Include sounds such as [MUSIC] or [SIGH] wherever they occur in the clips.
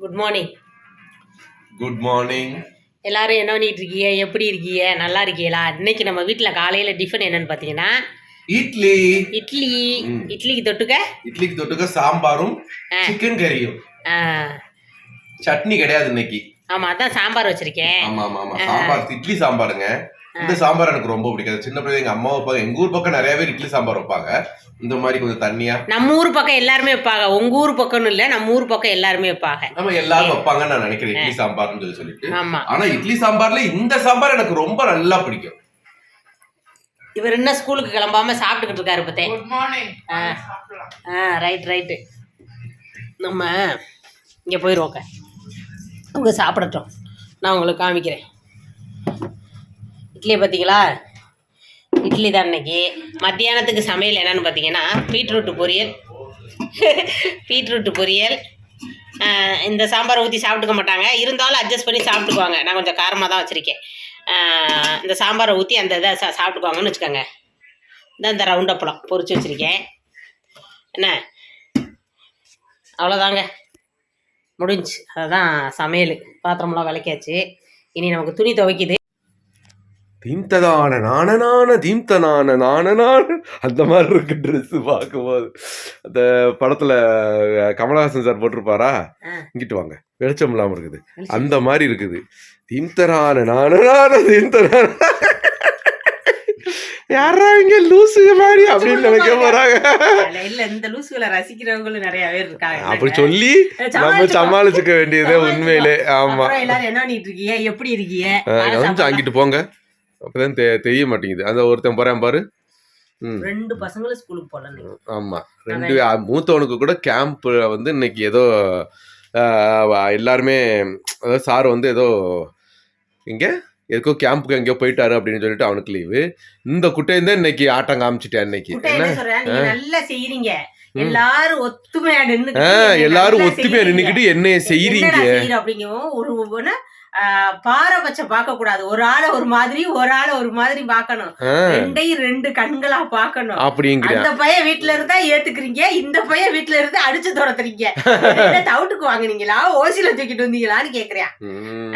Good morning good morning எல்லாரும் என்ன பண்ணிட்டு இருக்கீங்க? எப்படி இருக்கீங்க? நல்லா இருக்கீங்களா? இன்னைக்கு நம்ம வீட்டில் காலையில் டிஃபன் என்னன்னு பார்த்தீங்கன்னா இட்லி. இட்லி. இட்லிக்கு தொட்டுக்க? இட்லிக்கு தொட்டுக்க சாம்பாரும். சிக்கன் கறியும் சட்னி கிடையாது இன்னைக்கு. ஆமா அதான் சாம்பார் வச்சிருக்கேன். ஆமா ஆமா ஆமா. சாம்பார் இட்லி சாம்பாருங்க. இந்த சாம்பார் எனக்கு ரொம்ப பிடிக்காது சின்ன பிள்ளை எங்க அம்மா வைப்பாங்க. எங்க ஊர் பக்கம் நிறைய பேர் இட்லி சாம்பார் வைப்பாங்க. இந்த மாதிரி கொஞ்சம் தண்ணியா? நம்ம ஊர் பக்கம் எல்லாருமே வைப்பாங்க. உங்க ஊர் பக்கம்னு இல்லை நம்ம ஊர் பக்கம் எல்லாருமே வைப்பாங்க. நம்ம எல்லாரும் வைப்பாங்கன்னு நான் நினைக்கிறேன் இட்லி சாம்பார்னு சொல்லி சொல்லிட்டு. ஆமா. ஆனா இட்லி சாம்பார்ல இந்த சாம்பார் எனக்கு ரொம்ப நல்லா பிடிக்கும். இவர் என்ன ஸ்கூலுக்கு கிளம்பாம சாப்பிட்டுக்கிட்டு இருக்காரு பத்தே. குட் மார்னிங் ஆ. ஆ ரைட் ரைட்டு நம்ம இங்கே போயிடுவோங்க அவங்க சாப்பிடட்டும். நான் உங்களுக்கு காமிக்கிறேன். இட்லியை பார்த்தீங்களா இட்லி தான் இன்னைக்கு. மத்தியானத்துக்கு சமையல் என்னன்னு பார்த்தீங்கன்னா பீட்ரூட்டு பொரியல். பீட்ரூட்டு பொரியல். இந்த சாம்பாரை ஊற்றி சாப்பிட்டுக்க மாட்டாங்க. இருந்தாலும் அட்ஜஸ்ட் பண்ணி சாப்பிட்டுக்குவாங்க. நான் கொஞ்சம் காரமாக தான் வச்சுருக்கேன். இந்த சாம்பாரை ஊற்றி அந்த இதை சா சாப்பிட்டுக்குவாங்கன்னு வச்சுக்கோங்க. இந்த இந்த ரவுண்ட் அப்பளம் பொறிச்சு வச்சுருக்கேன். என்ன? அவ்வளோதாங்க முடிஞ்சு. அதுதான் சமையல். பாத்திரமெல்லாம் விளக்காச்சு இனி நமக்கு துணி துவைக்குது. தீம்ததான நானனான தீம்தனான நானனான அந்த மாதிரி இருக்கு ட்ரெஸ் பார்க்கும்போது. அந்த படத்துல கமலஹாசன் சார் போட்டிருப்பாரா. இங்கிட்டு வாங்க. வெளிச்சம் இல்லாம இருக்குது. அந்த மாதிரி இருக்குது. தீம்தரான நானனான தீம்தரான. யாரா இங்க லூசுக மாதிரி அப்படின்னு நினைக்க போறாங்க. இல்ல, இந்த லூசுகளை ரசிக்கிறவங்களும் நிறைய பேர் இருக்காங்க. அப்படி சொல்லி நம்ம சமாளிச்சுக்கோ. வேண்டியதே உண்மையிலே. ஆமா. எல்லாரும் என்ன பண்ணிட்டு இருக்கீங்க? எப்படி இருக்கீங்க? கொஞ்சம். அங்கிட்டு போங்க. அப்பதான் தெ- தெரிய மாட்டேங்குது. அந்த ஒருத்தன் போறேன் பாரு. ரெண்டு பசங்களும் ஸ்கூலுக்கு இன்னைக்கு. ஆமா. ரெண்டு மூத்தவனுக்கு கூட கேம்ப் வந்து இன்னைக்கு ஏதோ எல்லாருமே அதாவது சார் வந்து ஏதோ இங்க எதுக்கோ கேம்புக்கு எங்கேயோ போயிட்டாரு அப்படின்னு சொல்லிட்டு அவனுக்கு லீவு இந்த குட்டையும் இன்னைக்கு ஆட்டம் காமிச்சிட்டேன் இன்னைக்கு. நல்லா செய்யறீங்க. எல்லாரும் ஒத்துமையா நின்னு ஆ, எல்லாரும் ஒத்துமையா நின்னுக்கிட்டு என்னைய செய்யறீங்க அப்படிங்கும் ஒரு பாரபட்சம் பார்க்க கூடாது ஒரு ஆளை ஒரு மாதிரி ஒரு ஆளை ஒரு மாதிரி பார்க்கணும். ரெண்டையும் ரெண்டு கண்களா பார்க்கணும். அப்படிங்கிற அந்த பையன் வீட்டுல இருந்தா ஏத்துக்கிறீங்க இந்த பையன் வீட்டுல இருந்து அடிச்சு துரத்துறீங்க. என்ன தவிட்டுக்கு வாங்குனீங்களா? ஓசில தூக்கிட்டு வந்தீங்களான்னு.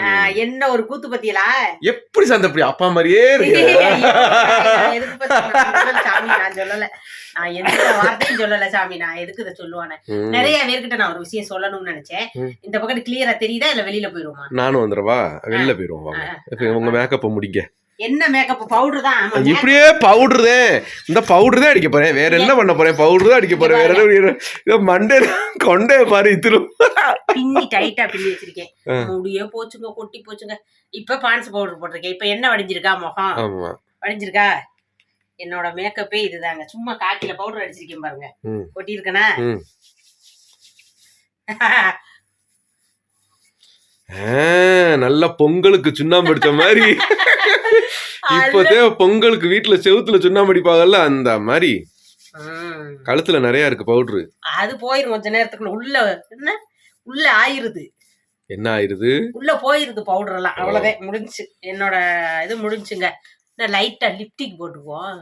ஆஹ், என்ன ஒரு கூத்து பத்தியலா? எப்படி சந்தப்படி? அப்பா மாதிரியே இருக்கு நான் சொல்லல. நான் எந்த வார்த்தையும் சொல்லல சாமி? நான் எதுக்கு இதை சொல்லுவானே. நிறைய பேர்கிட்ட நான் ஒரு விஷயம் சொல்லணும்னு நினைச்சேன். இந்த பக்கம் கிளியரா தெரியுதா இல்ல வெளியில போயிருவோமா நானும் வந்துடவா? வெளில போயிருவோம் வாங்க. உங்க மேக்கப்பை முடிங்க. என்ன மேக்கப் பவுடர் தான். இப்படியே பவுடர் தான். இந்த பவுடர் தான் அடிக்க போறேன். வேற என்ன பண்ண போறேன்? பவுடர் தான் அடிக்க போறேன். வேற என்ன மண்டே கொண்டே பாரு இத்திரும் பின்னி டைட்டா பின்னி வச்சிருக்கேன். முடியே போச்சுங்க கொட்டி போச்சுங்க. இப்ப பான்ஸ் பவுடர் போட்டிருக்கேன். இப்ப என்ன வடிஞ்சிருக்கா முகம்? வடிஞ்சிருக்கா? என்னோட மேக்கப்பே இதுதாங்க. சும்மா காக்கில பவுடர் அடிச்சிருக்கேன் பாருங்க. ம். கொட்டி இருக்கனா ம். ஆ, நல்ல பொங்கலுக்கு சுண்ணாம்பு அடிச்ச மாதிரி. [LAUGHS] இப்போதே பொங்கலுக்கு வீட்டுல செவுத்துல சுண்ணாம்பு அடிப்பாங்கல்ல அந்த மாதிரி. கழுத்துல நிறைய இருக்கு பவுடரு அது போயிரும் கொஞ்ச நேரத்துக்குள்ள. உள்ள என்ன? உள்ள ஆயிருது. என்ன ஆயிருது? உள்ள போயிருது பவுடர் எல்லாம். அவ்வளவுதான் முடிஞ்சுச்சு என்னோட இது முடிஞ்சுங்க. நான் லைட்டா லிப்டிக் போட்டுக்குவோம்.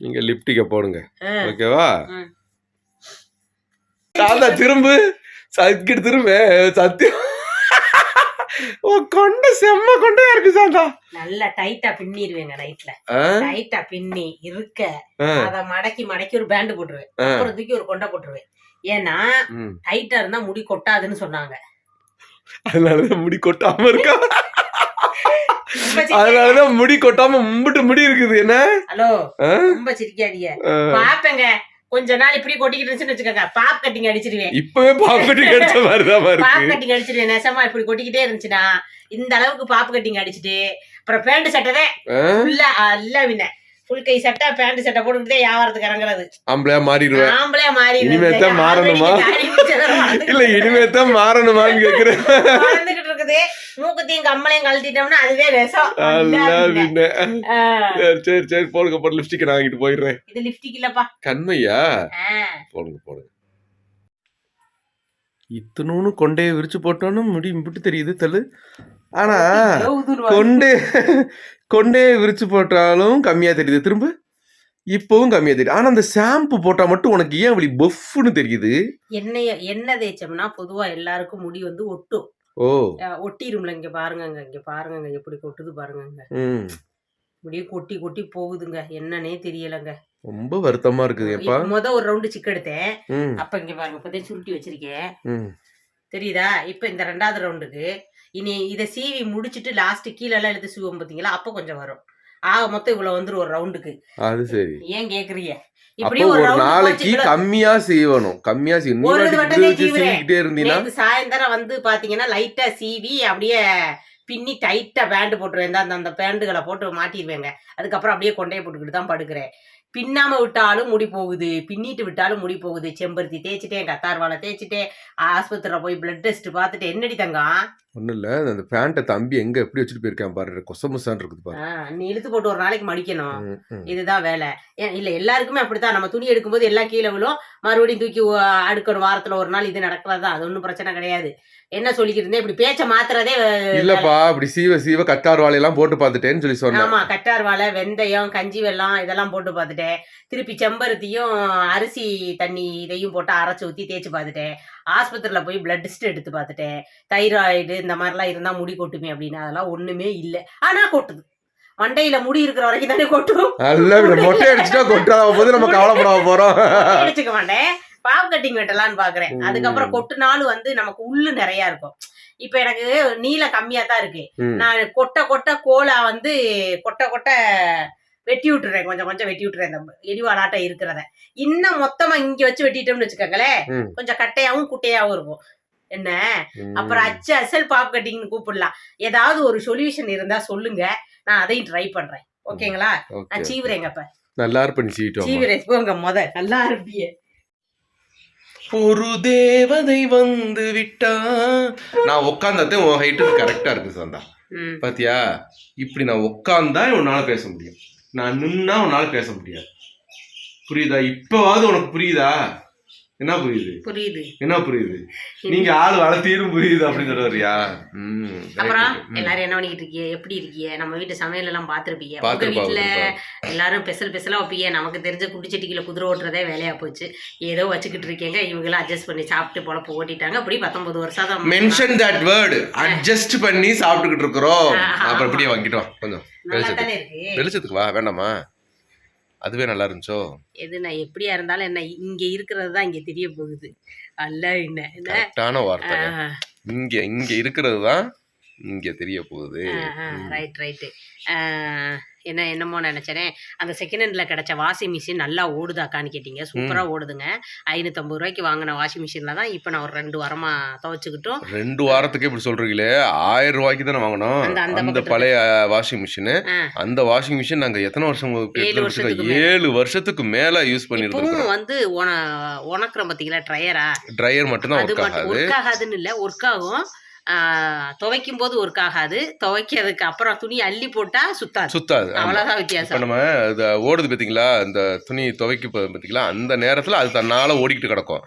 நீங்க லிப்டிக்க போடுங்க. ஓகேவா. சாதா திரும்பு. சக்கிட்டு திரும்ப. சத்தியம் ஓ கொண்ட செம்ம கொண்டையா இருக்கு சாந்தா. நல்லா டைட்டா பின்னிடுவேங்க நைட்ல? டைட்டா பின்னி இருக்க. அத மடக்கி மடக்கி ஒரு பேண்ட் போட்டுருவேன். அப்புறம் தூக்கி ஒரு கொண்டை போட்டுருவேன். ஏன்னா. டைட்டா இருந்தா முடி கொட்டாதுன்னு சொன்னாங்க. அதனாலதான் முடி கொட்டாம இருக்கா. அதனாலதான் முடி கொட்டாம மும்பிட்டு முடி இருக்குது. என்ன? ஹலோ? ரொம்ப சிரிக்காதீங்க. பாப்பேங்க. கொஞ்ச நாள் இப்படி கொட்டிக்கிட்டு இருந்துச்சுன்னு வச்சுக்கோங்க. பாப் கட்டிங் அடிச்சிருவேன். இப்பவே பாப்பட்டி கிடைச்ச மாதிரிதான் பாப் இருக்கு. கட்டிங் அடிச்சிருவேன். நெசமா இப்படி கொட்டிக்கிட்டே இருந்துச்சுன்னா இந்த அளவுக்கு பாப் கட்டிங் அடிச்சிட்டு அப்புறம் பேண்ட் சட்டை ஆ? ஃபுல்லா இல்ல பின்ன ஃபுல் கை சட்டை பேண்ட் சட்டை போட்டுக்கிட்டே வியாபாரத்துக்கு இறங்குறது. ஆம்பளையா மாறிடுவேன். ஆம்பளே மாறி இனிமே தான் மாறணுமா? இல்ல இனிமே தான் மாறணுமான்னு கேக்குறேன். இருக்குது. மூக்கத்தையும் கம்மலையும் கழட்டிட்டோம்னா அதுவே. ஆ, சரி சரி சரி போடுங்க போட்டு லிப்ஸ்டிக் நான் வாங்கிட்டு போயிடுறேன். இது லிப்டிக் இல்லப்பா. கண்மையா? போடுங்க போடுங்க. இத்தனூன்னு கொண்டையை விரிச்சு போட்டோன்னு முடி இம்பிட்டு தெரியுது தள்ளு ஆனா? கொண்டே கொண்டே விரிச்சு போட்டாலும் கம்மியா தெரியுது. திரும்ப இப்பவும் கம்மியா தெரியுது. ஆனா அந்த ஷாம்பு போட்டா மட்டும் உனக்கு ஏன் இப்படி பஃப்னு தெரியுது? எண்ணெய எண்ணெய் தேய்ச்சோம்னா பொதுவா எல்லாருக்கும் முடி வந்து ஒட்டும். ஓ. ஒட்டிரும்ல இங்க பாருங்கங்க. இங்க பாருங்கங்க. எப்படி கொட்டுது பாருங்கங்க. இப்படியே கொட்டி கொட்டி போகுதுங்க. என்னன்னே தெரியலங்க. ரொம்ப வருத்தமா இருக்குது இப்ப முத ஒரு ரவுண்டு சிக்கு எடுத்தேன் அப்ப இங்க பாருங்க இப்பதான் சுருட்டி வச்சிருக்கேன். தெரியுதா? இப்ப இந்த ரெண்டாவது ரவுண்டுக்கு இனி இதை சீவி முடிச்சிட்டு லாஸ்ட் கீழே எல்லாம் எடுத்து சீவோம் பாத்தீங்களா? அப்ப கொஞ்சம் வரும். ஆக மொத்தம் இவ்வளவு வந்துரும் ஒரு ரவுண்டுக்கு அது சரி. ஏன் கேக்குறீங்க? இப்படி ஒரு நாளைக்கு கம்மியா செய்யணும். கம்மியா. சீவிக்கிட்டே இருந்தீங்கன்னா சாயந்தரம் வந்து பாத்தீங்கன்னா லைட்டா சீவி அப்படியே பின்னி டைட்டா பேண்ட் போட்டுருவேன். அந்த- அந்த பேண்டுகளை போட்டு மாட்டிடுவேங்க அதுக்கப்புறம் அப்படியே கொண்டையை போட்டுக்கிட்டு தான் படுக்கிறேன். பின்னாம விட்டாலும் முடி போகுது. பின்னிட்டு விட்டாலும் முடி போகுது. செம்பருத்தி தேய்ச்சிட்டேன் கத்தார் வாழை தேய்ச்சிட்டேன். ஆஸ்பத்திரியில போய் பிளட் டெஸ்ட் பார்த்துட்டு என்னடி தங்கம்? ஒண்ணும் இல்ல. அந்த பேண்ட்டை தம்பி எங்க எப்படி வச்சுட்டு போயிருக்கான் பாரு. கொசமுசான் இருக்குது பாரு. நீ இழுத்து போட்டு ஒரு நாளைக்கு மடிக்கணும். இதுதான் வேலை. இல்ல எல்லாருக்குமே அப்படித்தான். நம்ம துணி எடுக்கும்போது எல்லாம் கீழே விழும். மறுபடியும் தூக்கி அடுக்கணும். வாரத்துல ஒரு நாள் இது நடக்கிறதா? அது ஒன்றும் பிரச்சனை கிடையாது. என்ன சொல்லிக்கிட்டு இருந்தேன் இப்படி பேச்ச மாத்துறதே இல்லப்பா இப்படி சீவ சீவ கத்தார் வாழையெல்லாம் போட்டு பார்த்துட்டேன்னு சொல்லி சொன்னேன். ஆமா கட்டார் வாழை வெந்தயம் கஞ்சி வெல்லம் இதெல்லாம் போட்டு பார்த்துட்டேன். திருப்பி செம்பருத்தியும் அரிசி தண்ணி இதையும் போட்டு அரைச்சு ஊத்தி தேய்ச்சி பார்த்துட்டேன். ஆஸ்பத்திரியில போய் பிளட் டெஸ்ட் எடுத்து பார்த்துட்டேன். தைராய்டு இந்த மாதிரிலாம் இருந்தா முடி கொட்டுமே அப்படின்னு. அதெல்லாம் ஒண்ணுமே இல்லை. ஆனா கொட்டுது. மண்டையில முடி இருக்கிற வரைக்கும் தானே கொட்டும். நல்லா இப்படி மொட்டை அடிச்சுட்டா கொட்டாத போது நம்ம கவலைப்படாம போறோம். அடிச்சுக்க மாட்டேன். பாவ் கட்டிங் வெட்டலாம்னு பாக்குறேன். அதுக்கப்புறம் கொட்டுனாலும் வந்து நமக்கு உள்ளு நிறைய இருக்கும். இப்ப எனக்கு நீளம் கம்மியா தான் இருக்கு. நான் கொட்ட கொட்ட கோலா வந்து கொட்ட கொட்ட வெட்டி விட்டுறேன். கொஞ்சம் கொஞ்சம் வெட்டி விட்டுறேன். இந்த எரிவாளாட்டம் இருக்கிறத. இன்னும் மொத்தமா இங்க வச்சு வெட்டிட்டோம்னு வச்சுக்கோங்களேன். கொஞ்சம் கட்டையாவும் குட்டையாவும் இருக்கும். என்ன. அப்புறம் அச்சு அசல் பாப் கட்டிங்னு கூப்பிடலாம். ஏதாவது ஒரு சொல்யூஷன் இருந்தா சொல்லுங்க. நான் அதையும் ட்ரை பண்றேன். ஓகேங்களா. நான் சீவுறேங்க அப்ப. நல்லா இருப்ப நீ சீவிட்டு சீவுறேன். போங்க முத. நல்லா இருப்பியே ஒரு தேவதை வந்து விட்டா. நான் உட்காந்ததே உன் ஹைட்டுக்கு கரெக்டா இருக்கு சந்தா. பாத்தியா? இப்படி நான் உட்காந்தா உன்னால பேச முடியும். நான் நின்னா உன்னால பேச முடியாது. புரியுதா? இப்பவாவது உனக்கு புரியுதா? என்ன புரியுது? புரியுது. என்ன புரியுது? நீங்க ஆள் வளர்த்தீரும் புரியுது அப்படின்னு right, அப்புறம். எல்லாரும் என்ன பண்ணிக்கிட்டு இருக்கீங்க எப்படி இருக்கீங்க நம்ம வீட்டு சமையல் எல்லாம் பாத்திருப்பீங்க உங்க வீட்டுல. எல்லாரும் பெசல் பெசலா வைப்பீங்க நமக்கு தெரிஞ்ச குடிச்சட்டிக்குள்ள குதிரை ஓட்டுறதே வேலையா போச்சு. ஏதோ வச்சுக்கிட்டு இருக்கீங்க. இவங்கெல்லாம் அட்ஜஸ்ட் பண்ணி சாப்பிட்டு பொழப்பு ஓட்டிட்டாங்க. அப்படி பத்தொன்பது வருஷம் தான் மென்ஷன் தட் வேர்டு அட்ஜஸ்ட் பண்ணி சாப்பிட்டுக்கிட்டு இருக்கிறோம். அப்புறம் இப்படியே வாங்கிட்டோம். கொஞ்சம் வெளிச்சத்துக்கு வா. வேண்டாமா? அதுவே நல்லா இருந்துச்சோ? எது நான் எப்படியா இருந்தாலும் என்ன இங்க இருக்கிறது தான் இங்க தெரிய போகுது. அல்ல என்ன கரெக்டான வார்த்தை. இங்க இங்க இருக்கிறது தான் இங்க தெரிய போகுது. ரைட் ரைட்டு என்ன என்னமோ நினைச்சேனே அந்த செகண்ட் ஹேண்ட்ல கிடைச்ச வாஷிங் மிஷின் நல்லா ஓடுதாக்கான்னு கேட்டீங்க. சூப்பரா ஓடுதுங்க. ஐநூத்தம்பது ரூபாய்க்கு வாங்கின வாஷிங் மிஷின்ல தான் இப்போ நான் ஒரு ரெண்டு வாரமா துவைச்சுக்கிட்டும். ரெண்டு வாரத்துக்கு இப்படி சொல்றீங்களே ஆயிரம் ரூபாய்க்கு தானே வாங்கினோம் அந்த-. பழைய வாஷிங் மிஷின். அந்த வாஷிங் மிஷின் நாங்க எத்தனை வருஷம் ஏழு வருஷத்துக்கு. ஏழு வருஷத்துக்கு மேல யூஸ் இப்பவும் வந்து உன உனக்குறோம் பார்த்தீங்களா ட்ரையரா ட்ரையர் மட்டும் தான் ஒர்க் ஆகாதுன்னு இல்லை ஒர்க் ஆகும். துவைக்கும் போது ஒர்க் ஆகாது. துவைக்கிறதுக்கு அப்புறம் துணி அள்ளி போட்டா சுத்தாது. சுத்தாது. அவ்வளவுதான் வித்தியாசம். நம்ம இது ஓடுது பாத்தீங்களா? இந்த துணி துவைக்க போ- பாத்தீங்களா? அந்த நேரத்துல அது தன்னால ஓடிக்கிட்டு கிடக்கும்.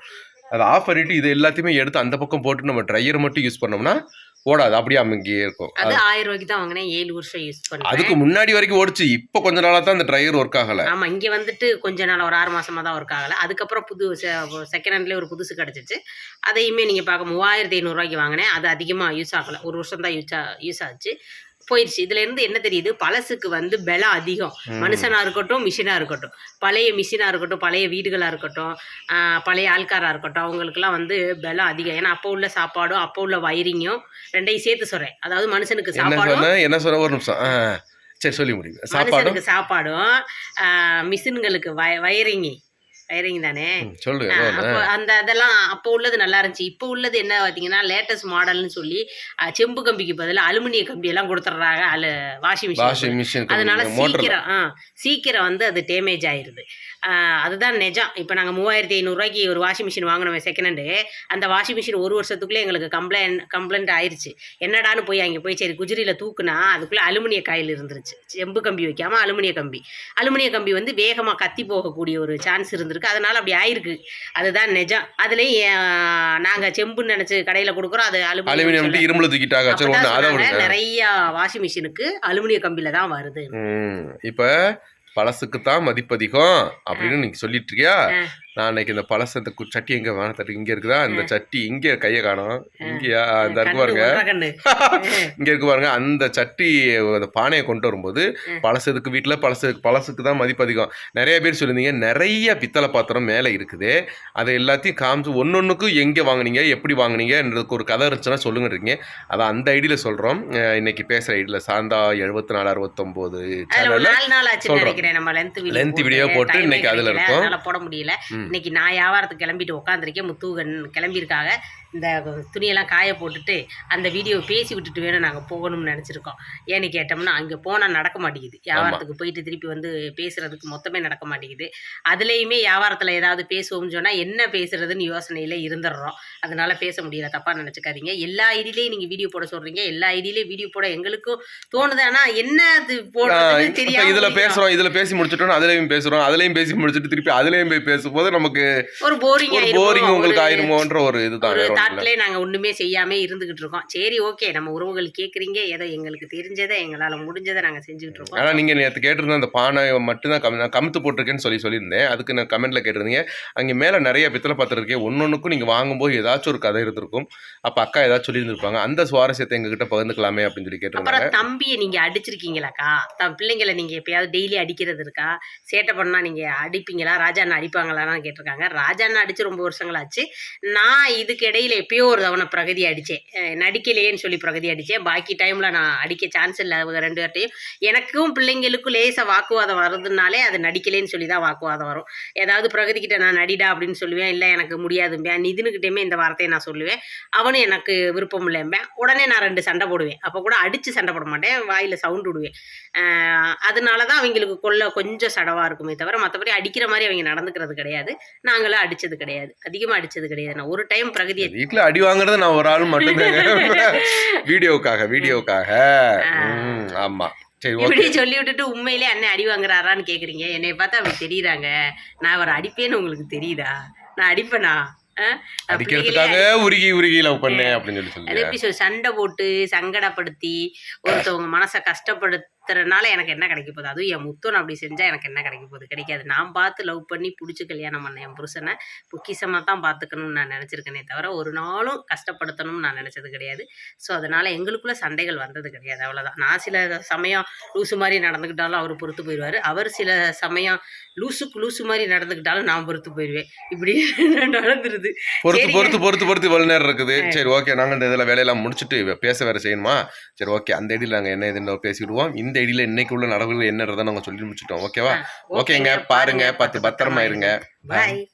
அதை ஆஃப் பண்ணிட்டு இது எல்லாத்தையுமே எடுத்து அந்த பக்கம் போட்டு நம்ம ட்ரையர் மட்டும் யூஸ் பண்ணோம்னா ஓடாது அப்படியே அங்கேயே இருக்கும். அது ஆயிரம் ரூபாய்க்கு தான் வாங்கினேன் ஏழு வருஷம் யூஸ் பண்ணேன் அதுக்கு முன்னாடி வரைக்கும் ஓடிச்சு இப்போ கொஞ்ச நாளா தான் அந்த ட்ரையர் ஒர்க் ஆகல. ஆமா இங்க வந்துட்டு கொஞ்ச நாள் ஒரு ஆறு மாசமா தான் ஒர்க் ஆகல. அதுக்கப்புறம் புது செகண்ட் ஹேண்ட்லேயே ஒரு புதுசு கிடைச்சிச்சு. அதையுமே நீங்க பார்க்க மூவாயிரத்தி ஐநூறுரூவாய்க்கு வாங்கினேன். அது அதிகமா யூஸ் ஆகல. ஒரு வருஷம் தான் யூஸ் யூஸ் ஆச்சு. போயிடுச்சு இதுல இருந்து என்ன தெரியுது? பழசுக்கு வந்து பலம் அதிகம். மனுஷனா இருக்கட்டும் மிஷினா இருக்கட்டும். பழைய மிஷினா இருக்கட்டும் பழைய வீடுகளா இருக்கட்டும் பழைய ஆள்காரா இருக்கட்டும் அவங்களுக்குலாம் வந்து பலம் அதிகம். ஏன்னா அப்போ உள்ள சாப்பாடும் அப்போ உள்ள வயரிங்கும் ரெண்டையும் சேர்த்து சொல்றேன். அதாவது மனுஷனுக்கு சொன்ன? என்ன சொன்ன? ஒரு நிமிஷம். சரி சொல்லி முடியும் சாப்பாடும்? மனுஷனுக்கு சாப்பாடும் ஆஹ் மிஷின்களுக்கு வய வயரிங் வயரிங் தானே? ம், சொல்லு ஆஹ் ஏதோ ஒண்ணு. அப்போ அந்த அதெல்லாம் அப்போ உள்ளது நல்லா இருந்துச்சு. இப்போ உள்ளது என்ன பார்த்தீங்கன்னா லேட்டஸ்ட் மாடல்னு சொல்லி செம்பு கம்பிக்கு பதிலா அலுமினிய கம்பி எல்லாம் கொடுத்துட்றாங்க அலு வாஷிங் மிஷின் அதனால சீக்கிரம் சீக்கிரம் வந்து அது டேமேஜ் ஆயிருது. ஆஹ் அதுதான் நிஜம். இப்போ நாங்கள் மூவாயிரத்தி ஐநூறுரூவாய்க்கு ஒரு வாஷிங் மிஷின் வாங்கினோம் செகண்ட் ஹேண்டு அந்த வாஷிங் மிஷின் ஒரு வருஷத்துக்குள்ளே எங்களுக்கு கம்ப்ளைண்ட் கம்ப்ளைண்ட் ஆயிருச்சு. என்னடான்னு போய் அங்கே போய் சரி குஜரியில் தூக்குனா அதுக்குள்ளே அலுமினிய காயில் இருந்துருச்சு. செம்பு கம்பி வைக்காம அலுமினிய கம்பி. அலுமினிய கம்பி வந்து வேகமாக கத்தி போகக்கூடிய ஒரு சான்ஸ் இருந்திருக்கு. அதனால அப்படி ஆயிருக்கு. அதுதான் நிஜம். அதுலேயும் நாங்கள் செம்புன்னு நினச்சி கடையில் கொடுக்குறோம். அது அலுமினியம் இரும்புல தூக்கிட்டாங்க. நிறைய வாஷிங் மிஷினுக்கு அலுமினிய கம்பியில தான் வருது இப்ப பழசுக்கு தான் மதிப்பதிகம் அப்படின்னு நீங்க சொல்லிட்டு இருக்கியா. நான் அன்னைக்கு இந்த பழச இந்த சட்டி எங்க வேணா தட்டு இங்க இருக்குதா? இந்த சட்டி இங்க கைய காணோம். இங்கயா? அந்த இருக்கு பாருங்க. [LAUGHS] இங்க இருக்கு பாருங்க. அந்த சட்டி அந்த பானையை கொண்டு வரும்போது. பழசதுக்கு வீட்டுல பழசு பழசுக்கு தான் மதிப்பு அதிகம் நிறைய பேர் சொல்லியிருந்தீங்க நிறைய பித்தளை பாத்திரம் மேல இருக்குது. அதை எல்லாத்தையும் காமிச்சு ஒன்னொன்னுக்கும் எங்க வாங்குனீங்க எப்படி வாங்குனீங்கன்றதுக்கு ஒரு கதை இருந்துச்சுன்னா சொல்லுங்க இருக்கீங்க. அதான் அந்த ஐடியில சொல்றோம். அஹ் இன்னைக்கு பேசுற ஐடியில சாந்தா எழுபத்தி நாலு அறுபத்தொம்போது சொல்றோம். நம்ம லென்த் வீடியோ போட்டு இன்னைக்கு அதுல இருக்கும். போட முடியல. இன்னைக்கு நான் வியாபாரத்துக்கு கிளம்பிட்டு உட்காந்துருக்கேன் முத்துகன் கிளம்பியிருக்காங்க. இந்த துணியெல்லாம் காய போட்டுட்டு அந்த வீடியோ பேசி விட்டுட்டு வேணும் நாங்கள் போகணும்னு நினச்சிருக்கோம். ஏன்னு கேட்டோம்னா அங்கே போனால் நடக்க மாட்டேங்குது. வியாபாரத்துக்கு போயிட்டு திருப்பி வந்து பேசுறதுக்கு மொத்தமே நடக்க மாட்டேங்குது. அதுலேயுமே வியாபாரத்தில் ஏதாவது பேசுவோம்னு சொன்னால் என்ன பேசுறதுன்னு யோசனையில் இருந்துடுறோம். அதனால பேச முடியல தப்பாக நினச்சிக்காதீங்க. எல்லா ஐடியிலையும் நீங்கள் வீடியோ போட சொல்கிறீங்க எல்லா ஐடியிலையும் வீடியோ போட எங்களுக்கும் தோணுது. ஆனால் என்ன அது போடுறதுன்னு தெரியாம இதுல. பேசுறோம் இதுல பேசி முடிச்சிட்டோம் அதுலயும் பேசுறோம் அதுலயும் பேசி முடிச்சிட்டு திருப்பி அதுலயும் போய் பேசும்போது நமக்கு ஒரு போரிங் போரிங் உங்களுக்கு ஆயிருமோன்ற ஒரு இதுதான் தாட்லயே நாங்க ஒண்ணுமே செய்யாம இருந்துகிட்டு இருக்கோம். சரி ஓகே. நம்ம உறவுகள் கேக்குறீங்க. ஏதோ எங்களுக்கு தெரிஞ்சதை எங்களால முடிஞ்சதை நாங்க செஞ்சுக்கிட்டு இருக்கோம். ஆனா நீங்க நேற்று கேட்டிருந்த அந்த பானை மட்டும் தான் நான் கமுத்து போட்டிருக்கேன்னு சொல்லி சொல்லியிருந்தேன். அதுக்கு நான் கமெண்ட்ல கேட்டிருந்தீங்க. அங்க மேல நிறைய பித்தளை பாத்திரம் இருக்கே. ஒன்னொன்னுக்கும் நீங்க வாங்கும்போது ஏதாச்சும் ஒரு கதை இருந்திருக்கும். அப்ப அக்கா ஏதாச்சும் சொல்லியிருந்திருப்பாங்க. அந்த சுவாரஸ்யத்தை எங்ககிட்ட பகிர்ந்துக்கலாமே அப்படின்னு சொல்லி கேட்டிருந்தாங்க. தம்பியை நீங்க அடிச்சிருக்கீங்களாக்கா? தம் பிள்ளைங்களை நீங்க எப்பயாவது டெய்லி அடிக்கிறது இருக்கா? சேட்டை பண்ணா நீங்க அடிப்பீங்களா? ராஜா அண்ணா அடிப்பாங்களான்னு கேட்டிருக்காங்க. ராஜா அண்ணா அடிச்சு ரொம்ப வருஷங்களாச்சு. நான் இதுக்கு இடையில எப்பயோ ஒரு தவணை பிரகதி அடித்தேன் நடிக்கலையேன்னு சொல்லி பிரகதி அடித்தேன் பாக்கி டைமில் நான் அடிக்க சான்ஸ் இல்லை. அவங்க ரெண்டு பேர்ட்டையும். எனக்கும் பிள்ளைங்களுக்கும் லேசாக வாக்குவாதம் வருதுனாலே அது நடிக்கலைன்னு சொல்லி தான் வாக்குவாதம் வரும். ஏதாவது பிரகதிக்கிட்ட நான் நடிடா அப்படின்னு சொல்லுவேன். இல்லை எனக்கு முடியாதும்பேன் நிதினுக்கிட்டேயுமே இந்த வார்த்தையை நான் சொல்லுவேன். அவனும் எனக்கு விருப்பம் இல்லைம்பேன் உடனே நான் ரெண்டு சண்டை போடுவேன். அப்போ கூட அடித்து சண்டை போட மாட்டேன். வாயில் சவுண்ட் விடுவேன். அதனால தான் அவங்களுக்கு கொள்ள கொஞ்சம் சடவாக இருக்குமே தவிர மற்றபடி அடிக்கிற மாதிரி அவங்க நடந்துக்கிறது கிடையாது. நாங்களும் அடித்தது கிடையாது. அதிகமாக அடித்தது கிடையாது. நான் ஒரு டைம் பிரகதியை வீட்டுல அடி வாங்குறது நான் ஒரு ஆள் மட்டும்தாங்க [LAUGHS] வீடியோவுக்காக வீடியோவுக்காக ம், ஆமா. சரி இப்படி சொல்லி விட்டுட்டு உண்மையிலே அண்ணன் அடி வாங்குறாரான்னு கேட்குறீங்க என்னை பார்த்தா அப்படி தெரியுறாங்க. நான் அவர் அடிப்பேன்னு உங்களுக்கு தெரியுதா? நான் அடிப்பேனா? அடிக்கிறதுக்காக உருகி உருகி லவ் பண்ணேன் அப்படின்னு சொல்லி எப்படி சொல் சண்டை போட்டு சங்கடப்படுத்தி ஒருத்தவங்க மனசை கஷ்டப்படுத்துறதுனால எனக்கு என்ன கிடைக்க போகுது? அதுவும் என் முத்தன் அப்படி செஞ்சா எனக்கு என்ன கிடைக்க போகுது? கிடைக்காது. நான் பார்த்து லவ் பண்ணி பிடிச்சி கல்யாணம் பண்ணேன் என் புருஷனை பொக்கிஷமாக தான் பார்த்துக்கணும்னு நான் நினச்சிருக்கேனே தவிர ஒரு நாளும் கஷ்டப்படுத்தணும்னு நான் நினச்சது கிடையாது. ஸோ அதனால எங்களுக்குள்ள சண்டைகள் வந்தது கிடையாது. அவ்வளோதான் நான் சில சமயம் லூசு மாதிரி நடந்துக்கிட்டாலும் அவர் பொறுத்து போயிடுவார். அவர் சில சமயம் லூசுக்கு லூசு மாதிரி நடந்துக்கிட்டாலும் நான் பொறுத்து போயிடுவேன். இப்படி [LAUGHS] நடந்துருது. பொறுத்து. பொறுத்து பொறுத்து பொறுத்து நேரம் இருக்குது. சரி ஓகே நாங்க இந்த இதுல வேலையெல்லாம் முடிச்சுட்டு பேச வேற செய்யணுமா? சரி ஓகே அந்த ஐடியில் நாங்க என்ன இதுன்னு பேசிவிடுவோம் இந்த ஐடியில் இன்னைக்கு உள்ள நடவுகள் என்னன்றதை நாங்க சொல்லி முடிச்சிட்டோம். ஓகேவா? ஓகேங்க. பாருங்க. பார்த்து பத்திரமா இருங்க. பாய்